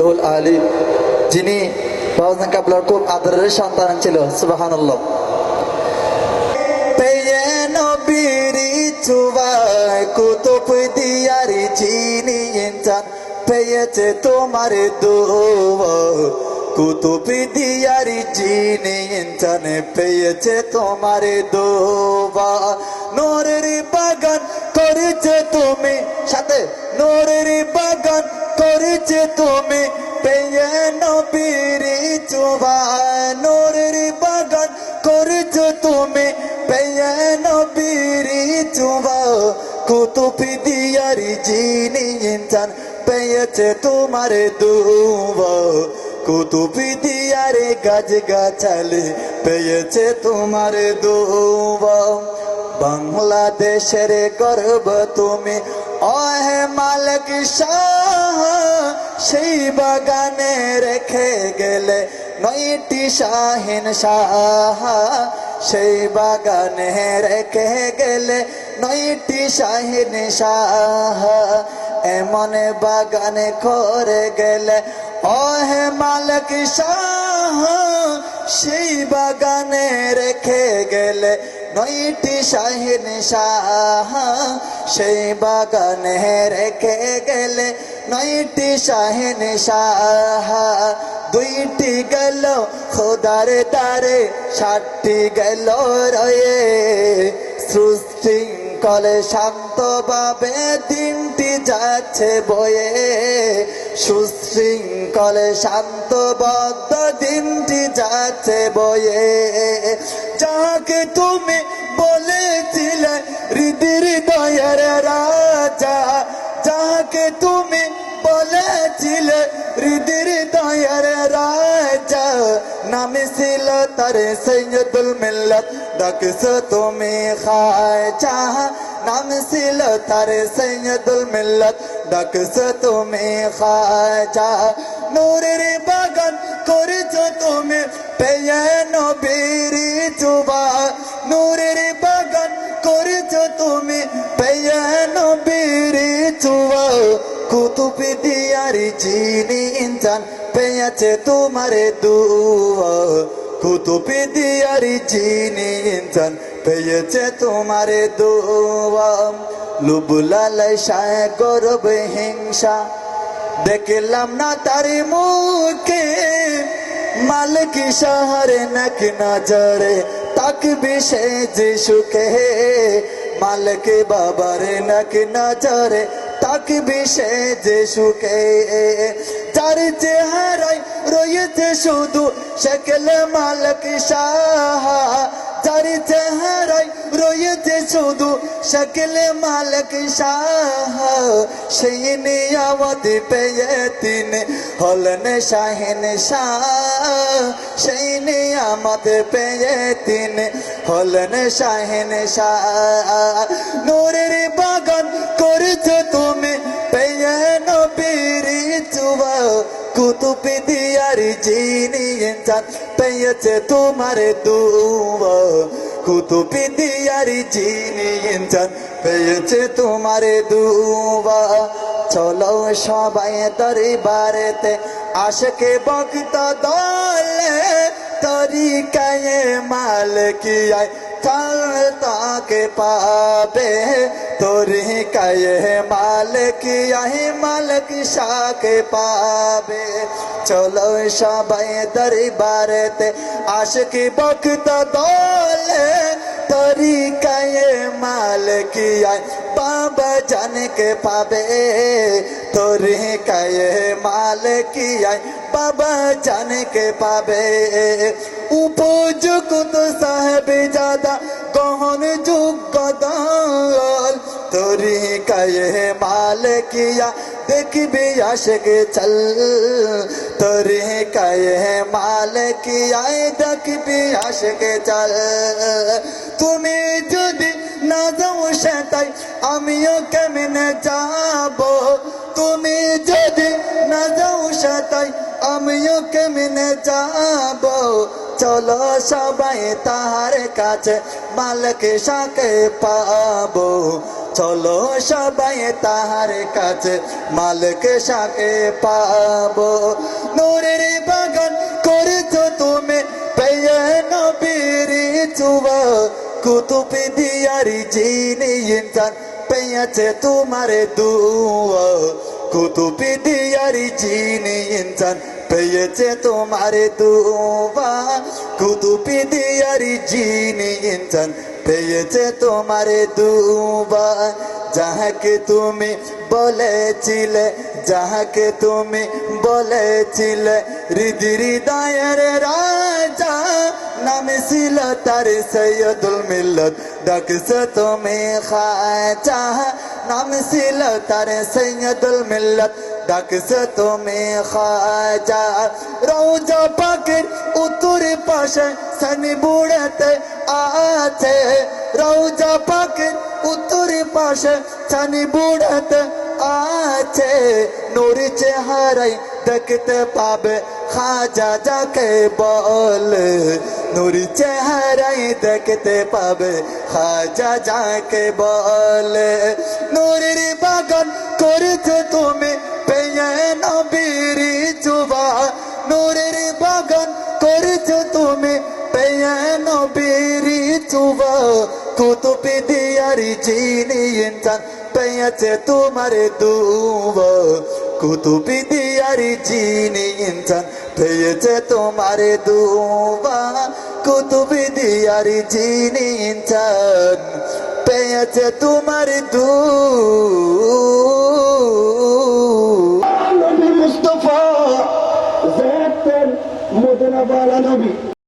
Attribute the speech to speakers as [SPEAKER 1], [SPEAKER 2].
[SPEAKER 1] ফিকলহুল আলী, যিনি বাবাজান কাবলার খুব আদরের সন্তান ছিল চুবাই কুতুব চিনি পেয়েছে তোমার দোয়া। কুতুব দিয়ারি চিনি ইনসান পেয়েছে তোমার দোয়া নোরের বাগান করেছে তুমি, সাথে নোরের বাগান করেছে তুমি, পেয়ে নবীরি চুবাই নোরের বাগান করেছ তুমি, পেয়ে নবীরি চুবা। কুতুবি দিয়ারি জিনি ইনসান পেয়েছে তোমার দুবা। কুতুবি দিয়ারে গাছ গাছালি পেয়েছে তোমার দুবা। বাংলাদেশের গর্ব তুমি অহে মালিক শাহ, সেই বাগানে রেখে গেলে নয়টি শাহিন শাহ। সেই বাগানে রেখে গেলে নয়টি শাহিন শাহ। এমন বাগানে করে গেলে অহে মালিক শাহ, সেই বাগানে রেখে গেলে, নয়টি শাহিন শাহ, সেই বাগানে রেখে গেলে, নয়টি শাহিন শাহ, দুইটি গেল খোদার দারে ষাটটি গেল রয়ে সুশৃঙ্খলে শান্তভাবে দিনটি যাচ্ছে বয়ে। সুশৃঙ্খলে শান্তবদ্ধ দিনটি যাচ্ছে বয়ে। যাকে তুমি বলেছিলে হৃদির দয়ের রাজা, যাকে তুমি বলেছিলে হৃদির দয়ের রাজা। নামে ছিল তার সৈয়দুল মিল্লত। ডাকছ তুমি খাজা। নাম ছিল তার সৈয়দুল মিল্লত। ডাকছ তুমি খাজা। নূরের বাগান করেছ তুমি। পেয়ে নবীরি চুবা কুতুবি দিয়ারি চিনি ইনসান পেয়েছে তোমার দুয়া। কুতুবি দিয়ারি চিনি ইনসান পেয়েছে তোমার দুয়া। লুবুলালাই শায় গরব হিংসা, দেখলাম না তার মুখে মালিক শহরে নাক নজরে তাক বিশেষ সুখে মালিক বাবার নাক নজরে তাক বিশেষ সুখে। যার চেহারায় রয়েছে শুধু শকল মালিক শাহ। যার চেহারায় রয়েছে শুধু শকল মালিক শাহ। সেই নিয়ামত পেয়ে তিনি হলেন শাহিন শাহ। সেই নিয়ামত পেয়ে তিনি হলেন শাহিন শাহ। ইনসান পেয়েছে তোমার দুব। কুতুবি দিয়ারি চিনি চাঁদ পেয়েছে তোমার দুবা। চলো সবাই তরি বারেতে আশকে বক্ত দলে তরিকায়ে মালকিয়ায় কাল তাকে পাবে তোরি কায়ে মালকিয়ায় মালক শাকে পাবে চলো সবাই দরবারেতে আশকি বক্ত দলে তরিকায়ে মালকিয়ায় বাবা জানকে পাবে তরিকায়ে মালকিয়ায় বাবা জানকে পাবে। উপযুক্ত সাহেব জাদা, গহন যোগ্য দল তরিকায়ে মালকিয়া, দেখবি আশকে চল। তরিকায়ে মালকিয়ায় দেখবি আশকে চল। তুমি যদি না যাও সেটাই, আমিও কেমনে যাব সেটাই আমিও কেমনে যাব? চলো সবাই তাহার কাছে মালক শাকে পাবো। চলো সবাই তাহার কাছে মালিক সাকে পাবো। নূরের বাগান করেছ তুমি পেয়ে নবীর চুবা। কুতুবে দিয়ারি জিনি ইনসান পেয়েছে তোমার দুয়া। কুতুবে দিয়ারি জিনি ইনসান পেয়েছে তোমার দুয়া কুতুবে দিয়ারি জিনি ইনসান পেয়েছে তোমার দুবা যাহাকে তুমি বলেছিলে যাহাকে তুমি বলেছিলে হৃদি হৃদয়ের রাজা নাম ছিল তার সৈয়দুল মিল্লত ডাকছে তুমি খাজা নাম ছিল তার সৈয়দুল মিল্লত ডাকছে তুমি খাজা রৌজা পাকের উত্তর পাশে শনি বুড়াতে আছে রৌজা পাকের উত্তর পাশে শনি বুড়াতে আছে নূর চেহারাই দেখতে পাবে খাজা যাকে বল নূর চেহারাই দেখতে পাবে খাজা যাকে বল নূরের বাগান করেছ তুমি পেয়ে নবীর চুবা নূরের বাগান করেছ তুমি পেয়ে নবীর চুবা কুতুবে দিয়ারি চিনি ইনসান পেয়েছে তোমার দুবা কুতুবে দিয়ারি চিনি ইনসান পেয়েছে তোমার দুবা কুতুবে দিয়ারি চিনি পেয়েছে তোমার দু